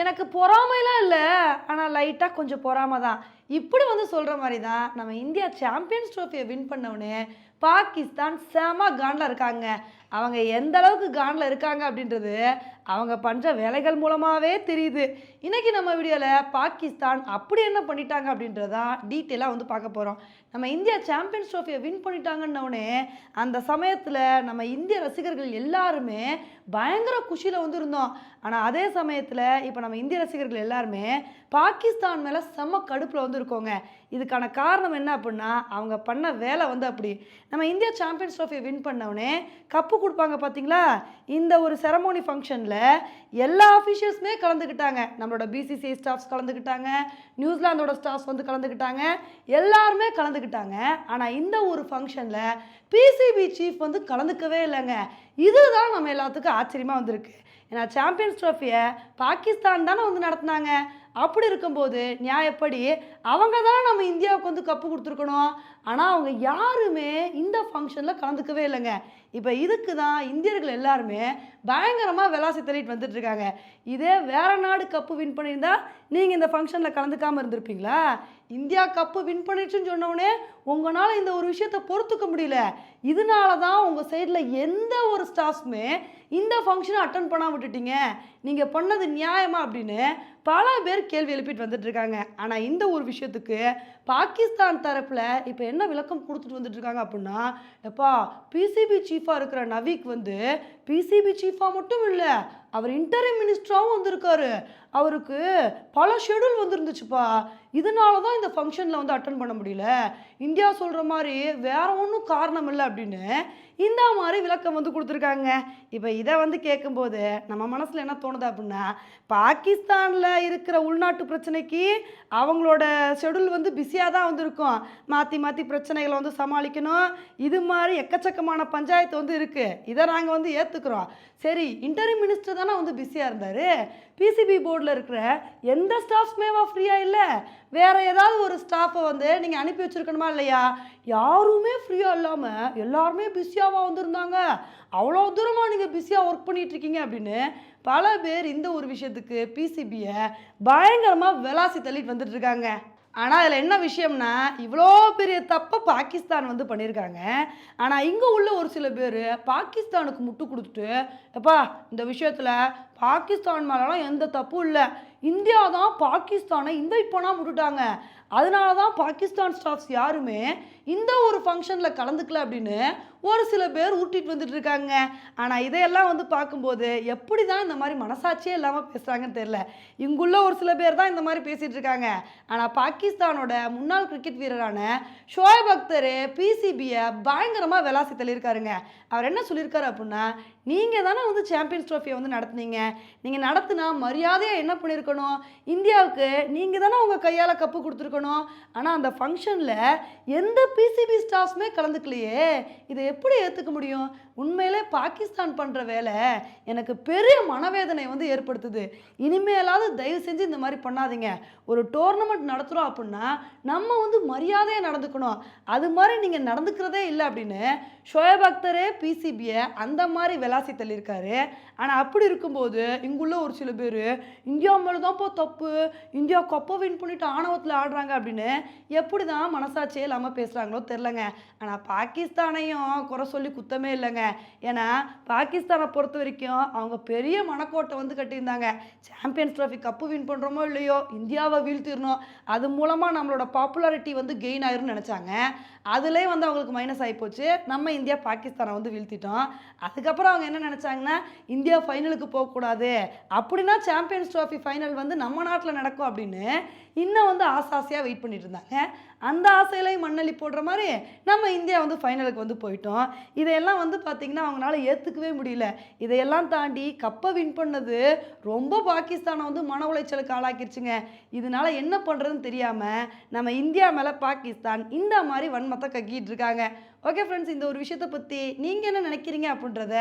எனக்கு பொறாமைலாம் இல்லை. ஆனால் லைட்டாக கொஞ்சம் பொறாமை தான். இப்படி வந்து சொல்கிற மாதிரி தான் நம்ம இந்தியா சாம்பியன்ஸ் ட்ரோஃபியை வின் பண்ணவுடனே பாகிஸ்தான் செம காண்டில் இருக்காங்க. அவங்க எந்த அளவுக்கு காண்டில் இருக்காங்க அப்படின்றது அவங்க பண்ணுற வேலைகள் மூலமாகவே தெரியுது. இன்றைக்கி நம்ம வீடியோவில் பாகிஸ்தான் அப்படி என்ன பண்ணிட்டாங்க அப்படின்றதான் டீட்டெயிலாக வந்து பார்க்க போகிறோம் நம்ம இந்தியா சாம்பியன்ஸ் ட்ரோஃபியை வின் பண்ணிட்டாங்கன்னொடனே அந்த சமயத்தில் நம்ம இந்திய ரசிகர்கள் எல்லாருமே பயங்கர குஷியில் வந்து இருந்தோம். ஆனால் அதே சமயத்தில் இப்போ நம்ம இந்திய ரசிகர்கள் எல்லாருமே பாகிஸ்தான் மேலே செம்ம கடுப்பில் வந்து இருக்கோங்க. இதுக்கான காரணம் என்ன அப்படின்னா அவங்க பண்ண வேலை வந்து அப்படி. நம்ம இந்தியா சாம்பியன்ஸ் ட்ரோஃபியை வின் பண்ணவுடனே கப்பு கொடுப்பாங்க பார்த்தீங்களா இந்த ஒரு செரமோனி ஃபங்க்ஷனில் எல்லா அஃபிஷியல்ஸுமே கலந்துக்கிட்டாங்க நம்மளோட பிசிசிஐ ஸ்டாஃப்ஸ் கலந்துக்கிட்டாங்க நியூசிலாந்தோட ஸ்டாஃப்ஸ் வந்து கலந்துக்கிட்டாங்க எல்லாருமே கலந்துக்கிட்டாங்க ஆனால் இந்த ஒரு ஃபங்க்ஷனில் பிசிபி சீஃப் வந்து கலந்துக்கவே இல்லைங்க. இதுதான் நம்ம எல்லாத்துக்கும் ஆச்சரியமாக வந்திருக்கு. ஏன்னா சாம்பியன்ஸ் ட்ரோஃபியை பாகிஸ்தான் தானே வந்து நடத்துனாங்க. அப்படி இருக்கும்போது நியாயப்படி அவங்க தானே நம்ம இந்தியாவுக்கு வந்து கப்பு கொடுத்துருக்கணும். ஆனால் அவங்க யாருமே இந்த ஃபங்க்ஷனில் கலந்துக்கவே இல்லைங்க. இப்போ இதுக்கு தான் இந்தியர்கள் எல்லாருமே பயங்கரமாக விளாசி தள்ளிட்டு வந்துட்டு இருக்காங்க. இதே வேறு நாடு கப்பு வின் பண்ணியிருந்தால் நீங்கள் இந்த ஃபங்க்ஷனில் கலந்துக்காமல் இருந்திருப்பீங்களா? இந்தியா கப்பு வின் பண்ணிடுச்சுன்னு சொன்னோடனே உங்களால் இந்த ஒரு விஷயத்தை பொறுத்துக்க முடியல. இதனால தான் உங்கள் சைடில் எந்த ஒரு ஸ்டாஃப்ஸுமே இந்த ஃபங்க்ஷனை அட்டன் பண்ணாம விட்டுட்டீங்க. நீங்கள் பண்ணது நியாயமா அப்படின்னு பல பேர் கேள்வி எழுப்பிட்டு வந்துட்டுருக்காங்க ஆனால் இந்த ஒரு விஷயத்துக்கு பாகிஸ்தான் தரப்பில் இப்போ என்ன விளக்கம் கொடுத்துட்டு வந்துட்டு இருக்காங்க அப்படின்னா எப்பா பிசிபி சீஃபாக இருக்கிற நவீக் வந்து பிசிபி சீஃபாக மட்டும் இல்லை அவர் இன்டரிம் மினிஸ்டராகவும் வந்திருக்காரு. அவருக்கு பல ஷெடியூல் வந்துருந்துச்சுப்பா. இதனால தான் இந்த ஃபங்க்ஷனில் வந்து அட்டன் பண்ண முடியல. இந்தியா சொல்கிற மாதிரி வேற ஒன்றும் காரணம் இல்லை அப்படின்னு இந்த மாதிரி விளக்கம் வந்து கொடுத்துருக்காங்க. இப்போ இதை வந்து கேட்கும்போது நம்ம மனசில் என்ன தோணுது அப்படின்னா பாகிஸ்தானில் இருக்கிற உள்நாட்டு பிரச்சனைக்கு அவங்களோட ஷெடியூல் வந்து பிஸியாக தான் வந்திருக்கும். மாற்றி மாற்றி பிரச்சனைகளை வந்து சமாளிக்கணும். இது மாதிரி எக்கச்சக்கமான பஞ்சாயத்து வந்து இருக்குது இதை நாங்கள் வந்து ஏற்றுக்கிறோம் சரி இன்டர்வியூ மினிஸ்டர் தானே வந்து பிஸியாக இருந்தார். பிசிபி போர்டில் இருக்கிற எந்த ஸ்டாஃப்ஸ்மேவா ஃப்ரீயாக இல்லை. வேறு ஏதாவது ஒரு ஸ்டாஃபை வந்து நீங்கள் அனுப்பி வச்சிருக்கணுமா இல்லையா? யாருமே ஃப்ரீயாக இல்லாமல் எல்லாருமே பிஸியாவா வந்திருந்தாங்க. அவ்வளோ தூரமாக நீங்கள் பிஸியாக ஒர்க் பண்ணிகிட்ருக்கீங்க இருக்கீங்க அப்படின்னு பல பேர் இந்த ஒரு விஷயத்துக்கு பிசிபியை பயங்கரமாக விளாசி தள்ளிட்டு வந்துட்டுருக்காங்க. ஆனால் அதில் என்ன விஷயம்னா இவ்வளோ பெரிய தப்பை பாகிஸ்தான் வந்து பண்ணியிருக்காங்க ஆனால் இங்கே உள்ள ஒரு சில பேர் பாகிஸ்தானுக்கு முட்டு கொடுத்துட்டு எப்பா இந்த விஷயத்தில் பாகிஸ்தான் மேலாம் எந்த தப்பும் இல்லை. இந்தியா தான் பாகிஸ்தானை இந்த இப்போனா விட்டுட்டாங்க அதனால தான் பாகிஸ்தான் ஸ்டாஃப்ஸ் யாருமே இந்த ஒரு ஃபங்க்ஷனில் கலந்துக்கல அப்படின்னு ஒரு சில பேர் ஊட்டிட்டு வந்துட்டு இருக்காங்க. ஆனால் இதையெல்லாம் வந்து பார்க்கும்போது எப்படி தான் இந்த மாதிரி மனசாட்சியே இல்லாமல் பேசுகிறாங்கன்னு தெரில இங்குள்ள ஒரு சில பேர் தான் இந்த மாதிரி பேசிகிட்டு இருக்காங்க. ஆனால் பாகிஸ்தானோட முன்னாள் கிரிக்கெட் வீரரான ஷோயப் அக்தர் பிசிபியை பயங்கரமாக விளாசி தள்ளியிருக்காருங்க. அவர் என்ன சொல்லியிருக்காரு அப்படின்னா நீங்கள் தானே வந்து சாம்பியன்ஸ் ட்ரோஃபியை வந்து நடத்துனீங்க. நீங்கள் நடத்துனா மரியாதையாக என்ன பண்ணியிருக்கணும் இந்தியாவுக்கு நீங்கள் தானே உங்கள் கையால் கப்பு கொடுத்துருக்கணும். ஆனால் அந்த ஃபங்க்ஷனில் எந்த பிசிபி ஸ்டாஃப்ஸுமே கலந்துக்கலையே. இதை எப்படி ஏற்றுக்க முடியும்? உண்மையிலே பாகிஸ்தான் பண்ணுற வேலை எனக்கு பெரிய மனவேதனை வந்து ஏற்படுத்துது. இனிமேலாவது தயவு செஞ்சு இந்த மாதிரி பண்ணாதீங்க. ஒரு டோர்னமெண்ட் நடத்துகிறோம் அப்படின்னா நம்ம வந்து மரியாதையாக நடந்துக்கணும். அது மாதிரி நீங்கள் நடந்துக்கிறதே இல்லை அப்படின்னு ஷோயப் அக்தரே பிசிபியை அந்த மாதிரி விளாசி தள்ளியிருக்காரு. ஆனால் அப்படி இருக்கும்போது இங்குள்ள ஒரு சில பேர் இந்தியா மேலே தான்ப்பா தப்பு. இந்தியா கப்பை வின் பண்ணிட்டு ஆணவத்தில் ஆடுறாங்க அப்படின்னு எப்படி தான் மனசாட்சியே இல்லாமல் பேசுகிறாங்களோ தெரிலங்க ஆனால் பாகிஸ்தானையும் குறை சொல்லி குத்தமே இல்லைங்க. ஏன்னா பாகிஸ்தானை பொறுத்த வரைக்கும் அவங்க பெரிய மனக்கோட்டை வந்து கட்டியிருந்தாங்க. சாம்பியன்ஸ் ட்ராஃபி கப்பு வின் பண்ணுறோமோ இல்லையோ இந்தியாவை வீழ்த்திடணும் அது மூலமாக நம்மளோட பாப்புலாரிட்டி வந்து கெயின் ஆயிரும்னு நினச்சாங்க. அதுலேயே வந்து அவங்களுக்கு மைனஸ் ஆகிப்போச்சு நம்ம இந்தியா பாகிஸ்தானை வந்து வீழ்த்திட்டோம். அதுக்கப்புறம் அவங்க என்ன நினச்சாங்கன்னா இந்தியா ஃபைனலுக்கு போகக்கூடாது. அப்படின்னா சாம்பியன்ஸ் ட்ராஃபி ஃபைனல் வந்து நம்ம நாட்டில் நடக்கும் அப்படின்னு இன்னும் வந்து ஆசை வெயிட் பண்ணிட்டு இருந்தாங்க. அந்த ஆசையிலையும் மண்ணள்ளி போடுற மாதிரி நம்ம இந்தியா வந்து ஃபைனலுக்கு வந்து போயிட்டோம். இதையெல்லாம் வந்து பார்த்திங்கன்னா அவங்களால ஏற்றுக்கவே முடியல. இதையெல்லாம் தாண்டி கப்பை வின் பண்ணது ரொம்ப பாகிஸ்தானை வந்து மன உளைச்சலுக்கு ஆளாக்கிருச்சுங்க. இதனால என்ன பண்ணுறதுன்னு தெரியாமல் நம்ம இந்தியா மேலே பாகிஸ்தான் இந்த மாதிரி வன்மத்தை கக்கிட்டு இருக்காங்க. ஓகே ஃப்ரெண்ட்ஸ் இந்த ஒரு விஷயத்தை பற்றி நீங்கள் என்ன நினைக்கிறீங்க அப்படின்றத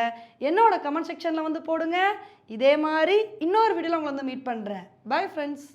என்னோட கமெண்ட் செக்ஷனில் வந்து போடுங்க. இதே மாதிரி இன்னொரு வீடியோவில் உங்களை வந்து மீட் பண்ணுறேன் பாய் ஃப்ரெண்ட்ஸ்